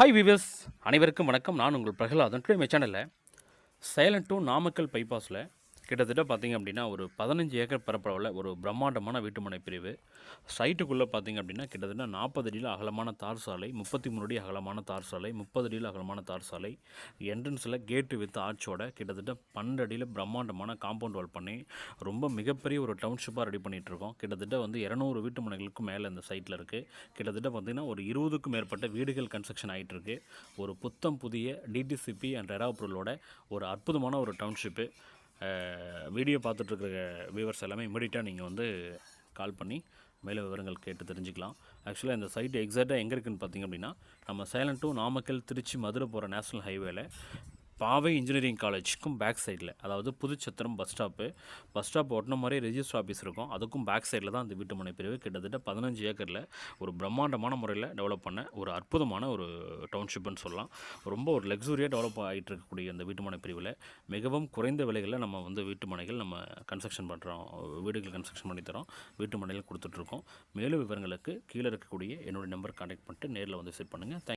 Hi விவஸ் அனைவருக்கும் வணக்கம். நான் உங்கள் பிரகலாதன். டுடே மை சேனலில் சைலண்ட் டு நாமக்கல் பைபாஸில் கிட்டத்தட்ட பார்த்தீங்க அப்படின்னா ஒரு பதினஞ்சு ஏக்கர் பரப்பளவில் ஒரு பிரம்மாண்டமான வீட்டுமனை பிரிவு. சைட்டுக்குள்ளே பார்த்தீங்க அப்படின்னா கிட்டத்தட்ட நாற்பது அடியில் அகலமான தார் சாலை முப்பத்தி மூணு அடி அகலமான தார் சாலை முப்பது அடியில் அகலமான தார் சாலை என்ட்ரன்ஸில் கேட்டு வித் ஆர்ச்சோட கிட்டத்தட்ட பன்னெண்டு அடியில் பிரம்மாண்டமான காம்பவுண்ட் வால் பண்ணி ரொம்ப மிகப்பெரிய ஒரு டவுன்ஷிப்பாக ரெடி பண்ணிகிட்டு இருக்கோம். கிட்டத்தட்ட வந்து இரநூறு வீட்டுமனைகளுக்கும் மேலே இந்த சைட்டில் இருக்குது கிட்டத்தட்ட பார்த்திங்கன்னா ஒரு இருபதுக்கும் மேற்பட்ட வீடுகள் கன்ஸ்ட்ரக்ஷன் ஆகிட்டுருக்கு ஒரு புத்தம் புதிய டிடிசிபி அண்ட் ரெரா ஒரு அற்புதமான ஒரு டவுன்ஷிப்பு வீடியோ பார்த்துட்ருக்கிற வியூவர்ஸ் எல்லாமே இமீடியட்டாக நீங்கள் வந்து கால் பண்ணி மேலே விவரங்கள் கேட்டு தெரிஞ்சுக்கலாம். ஆக்சுவலாக இந்த சைட் எக்ஸாக்டாக எங்கே இருக்குதுன்னு பார்த்தீங்க அப்படின்னா நம்ம சேலம் டு நாமக்கல் திருச்சி மதுரை போகிற நேஷனல் ஹைவேல பாவை இன்ஜினியரிங் காலேஜுக்கும் பேக் சைடில் அதாவது Puduchatram bus stop bus stop ஒட்டின மாதிரி ரெஜிஸ்டர் ஆஃபீஸ் இருக்கும். அதுக்கும் பேக் சைடில் தான் அந்த வீட்டுமனை பிரிவு. கிட்டத்தட்ட பதினஞ்சு ஏக்கரில் ஒரு பிரம்மாண்டமான முறையில் டெவலப் பண்ண ஒரு அற்புதமான ஒரு டவுன்ஷிப்னு சொல்லலாம். ரொம்ப ஒரு லக்ஸூரியாக டெவலப் ஆகிட்டு இருக்கக்கூடிய அந்த வீட்டுமனை பிரிவில் மிகவும் குறைந்த விலைகளில் நம்ம வந்து வீட்டுமனைகள் நம்ம கன்ஸ்ட்ரக்ஷன் பண்ணுறோம் வீடுகள் கன்ஸ்ட்ரக்ஷன் பண்ணித்தரோம் வீட்டு கொடுத்துட்ருக்கோம் மேலும் விவரங்களுக்கு கீழே இருக்கக்கூடிய என்னுடைய நம்பர் கான்டாக்ட் பண்ணிட்டு நேரில் வந்து விசிட் பண்ணுங்கள் தேங்க்